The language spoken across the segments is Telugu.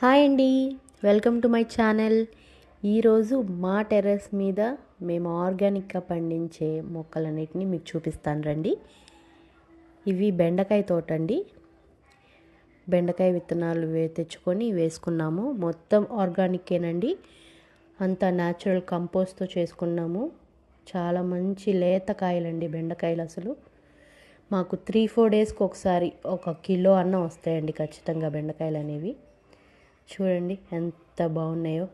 హాయ్ అండి. Welcome to my channel. ఈరోజు మా టెర్రస్ మీద మేము ఆర్గానిక్గా పండించే మొక్కలన్నిటిని మీకు చూపిస్తాను రండి. ఇవి బెండకాయ తోట అండి. బెండకాయ విత్తనాలు వే తెచ్చుకొని వేసుకున్నాము. మొత్తం ఆర్గానిక్కేనండి. అంతా న్యాచురల్ కంపోస్ట్తో చేసుకున్నాము. చాలా మంచి లేత కాయలండి బెండకాయలు అసలు. మాకు త్రీ ఫోర్ డేస్కి ఒకసారి ఒక కిలో అన్న వస్తాయండి ఖచ్చితంగా బెండకాయలు అనేవి చూడండి ఎంత బాగున్నాయో.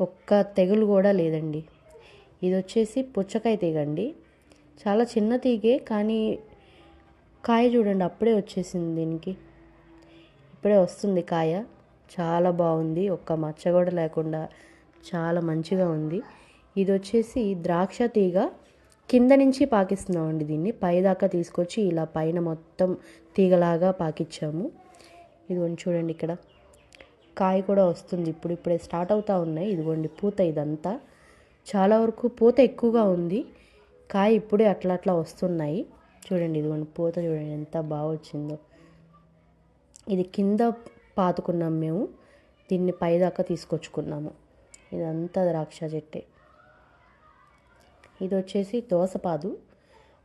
ఒక్క తెగులు కూడా లేదండి. ఇది వచ్చేసి పుచ్చకాయ తీగ అండి. చాలా చిన్న తీగే కానీ కాయ చూడండి అప్పుడే వచ్చేసింది దీనికి. ఇప్పుడే వస్తుంది కాయ. చాలా బాగుంది. ఒక్క మచ్చ కూడా లేకుండా చాలా మంచిగా ఉంది. ఇది వచ్చేసి ద్రాక్ష తీగ. కింద నుంచి పాకిస్తున్నామండి దీన్ని. పైదాకా తీసుకొచ్చి ఇలా పైన మొత్తం తీగలాగా పాకిచ్చాము. ఇది చూడండి ఇక్కడ. కాయ కూడా వస్తుంది. ఇప్పుడు ఇప్పుడే స్టార్ట్ అవుతూ ఉన్నాయి. ఇదిగోండి పూత ఇదంతా. చాలా వరకు పూత ఎక్కువగా ఉంది. కాయ ఇప్పుడే అట్లా అట్లా వస్తున్నాయి. చూడండి ఇదిగోండి పూత చూడండి ఎంత బాగా వచ్చిందో. ఇది కింద పాతుకున్నాం మేము. దీన్ని పైదాకా తీసుకొచ్చుకున్నాము. ఇదంతా ద్రాక్ష చెట్టే. ఇది వచ్చేసి దోసపాదు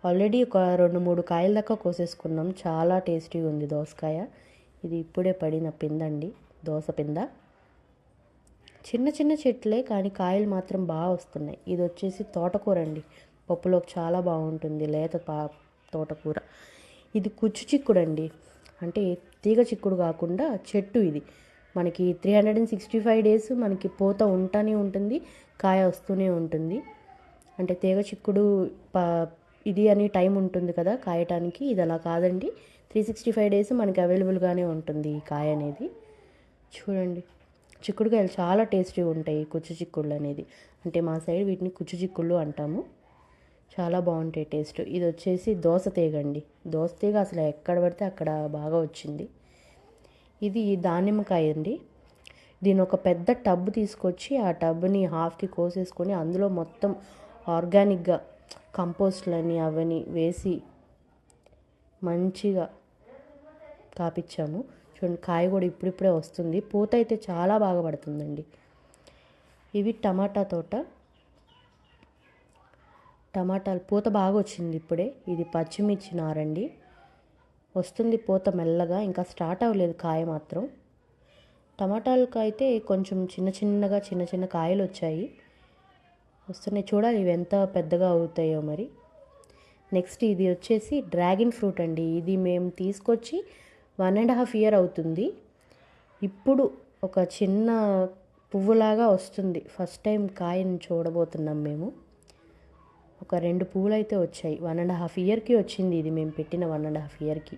ఆల్రెడీ ఒక రెండు మూడు కాయల దాకా కోసేసుకున్నాం. చాలా టేస్టీగా ఉంది దోసకాయ. ఇది ఇప్పుడే పడిన పిందండి. దోసపింద చిన్న చిన్న చెట్లే కానీ కాయలు మాత్రం బాగా వస్తున్నాయి. ఇది వచ్చేసి తోటకూర అండి. పప్పులోకి చాలా బాగుంటుంది. లేత పా తోటకూర. ఇది కుచ్చు చిక్కుడు అండి అంటే తీగ చిక్కుడు కాకుండా చెట్టు ఇది. మనకి three hundred and sixty five days మనకి పూత ఉంటానే ఉంటుంది కాయ వస్తూనే ఉంటుంది. అంటే తీగ చిక్కుడు ప ఇది అని టైం ఉంటుంది కదా కాయటానికి. ఇది అలా కాదండి. త్రీ సిక్స్టీ ఫైవ్ డేస్ మనకి అవైలబుల్గానే ఉంటుంది ఈ కాయ అనేది. చూడండి. చిక్కుడుకాయలు చాలా టేస్టీగా ఉంటాయి కుచ్చు చిక్కుళ్ళు అనేది. అంటే మా సైడ్ వీటిని కుచ్చు చిక్కుళ్ళు అంటాము. చాలా బాగుంటాయి టేస్ట్. ఇది వచ్చేసి దోస తీగ అండి. దోస తీగ అసలు ఎక్కడ పడితే అక్కడ బాగా వచ్చింది. ఇది దానిమ్మకాయ అండి. దీని ఒక పెద్ద టబ్ తీసుకొచ్చి ఆ టబ్ని హాఫ్కి కోసేసుకొని అందులో మొత్తం ఆర్గానిక్గా కంపోస్ట్లని అవని వేసి మంచిగా కాపిచ్చాము. చూడండి కాయ కూడా ఇప్పుడిప్పుడే వస్తుంది. పూత అయితే చాలా బాగా పడుతుందండి. ఇవి టమాటా తోట. టమాటాలు పూత బాగా వచ్చింది ఇప్పుడే. ఇది పచ్చిమిర్చి నారండి. వస్తుంది పూత మెల్లగా ఇంకా స్టార్ట్ అవ్వలేదు కాయ మాత్రం. టమాటాలకు అయితే కొంచెం చిన్న చిన్నగా చిన్న చిన్న కాయలు వచ్చాయి. వస్తున్నాయి చూడాలి ఇవి ఎంత పెద్దగా అవుతాయో మరి. నెక్స్ట్ ఇది వచ్చేసి డ్రాగన్ ఫ్రూట్ అండి. ఇది మేము తీసుకొచ్చి వన్ అండ్ హాఫ్ ఇయర్ అవుతుంది. ఇప్పుడు ఒక చిన్న పువ్వులాగా వస్తుంది. ఫస్ట్ టైం కాయని చూడబోతున్నాం మేము. ఒక రెండు పువ్వులు అయితే వచ్చాయి. వన్ అండ్ హాఫ్ ఇయర్కి వచ్చింది ఇది. మేము పెట్టిన వన్ అండ్ హాఫ్ ఇయర్కి.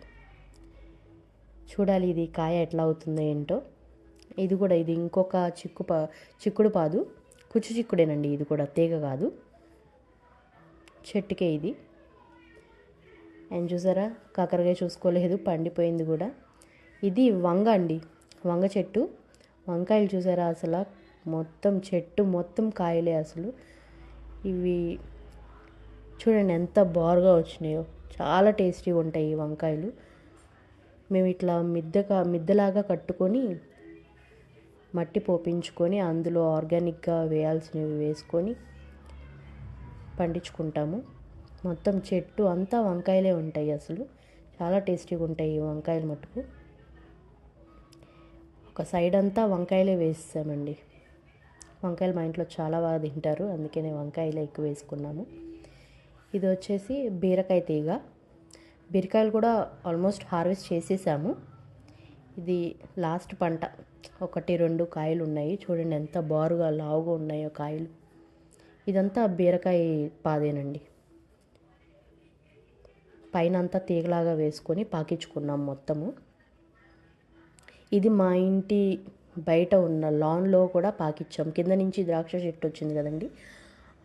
చూడాలి ఇది కాయ ఎట్లా అవుతుందో ఏంటో. ఇది కూడా ఇది ఇంకొక చిక్కు పా చిక్కుడు పాదు. కుచ్చు చిక్కుడేనండి. ఇది కూడా తీగ కాదు. చెట్టుకే ఇది. అండ్ చూసారా? కాకరకాయ చూసుకోలేదు పండిపోయింది కూడా. ఇది వంగ అండి. వంగ చెట్టు. వంకాయలు చూసారా అసలు? మొత్తం చెట్టు మొత్తం కాయలే అసలు. ఇవి చూడండి ఎంత బారుగా వచ్చినాయో. చాలా టేస్టీగా ఉంటాయి ఈ వంకాయలు. మేము ఇట్లా మిద్దగా మిద్దలాగా కట్టుకొని మట్టి పోపించుకొని అందులో ఆర్గానిక్గా వేయాల్సినవి వేసుకొని పండించుకుంటాము. మొత్తం చెట్టు అంతా వంకాయలే ఉంటాయి అసలు. చాలా టేస్టీగా ఉంటాయి ఈ వంకాయలు మట్టుకు ఒక సైడ్ అంతా వంకాయలే వేసామండి వంకాయలు మా ఇంట్లో చాలా బాగా తింటారు అందుకే నేను వంకాయలే ఎక్కువ వేసుకున్నాము ఇది వచ్చేసి బీరకాయ తీగ. బీరకాయలు కూడా ఆల్మోస్ట్ హార్వెస్ట్ చేసేసాము. ఇది లాస్ట్ పంట. ఒకటి రెండు కాయలు ఉన్నాయి. చూడండి ఎంత బారుగా లావుగా ఉన్నాయో కాయలు. ఇదంతా బీరకాయ పాదేనండి. పైన అంతా తీగలాగా వేసుకొని పాకించుకున్నాం మొత్తము. ఇది మా ఇంటి బయట ఉన్న లాన్లో కూడా పాకిచ్చాం. కింద నుంచి ద్రాక్ష చెట్టు వచ్చింది కదండి.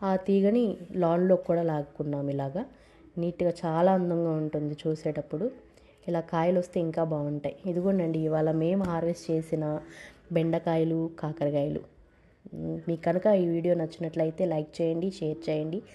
ఆ తీగని లాన్లో కూడా లాక్కున్నాం ఇలాగా. నీట్గా చాలా అందంగా ఉంటుంది చూసేటప్పుడు. ఇలా కాయలు వస్తే ఇంకా బాగుంటాయి. ఇదిగోండి ఇవాళ మేము హార్వెస్ట్ చేసిన బెండకాయలు కాకరకాయలు. మీకు కనుక ఈ వీడియో నచ్చినట్లయితే లైక్ చేయండి షేర్ చేయండి.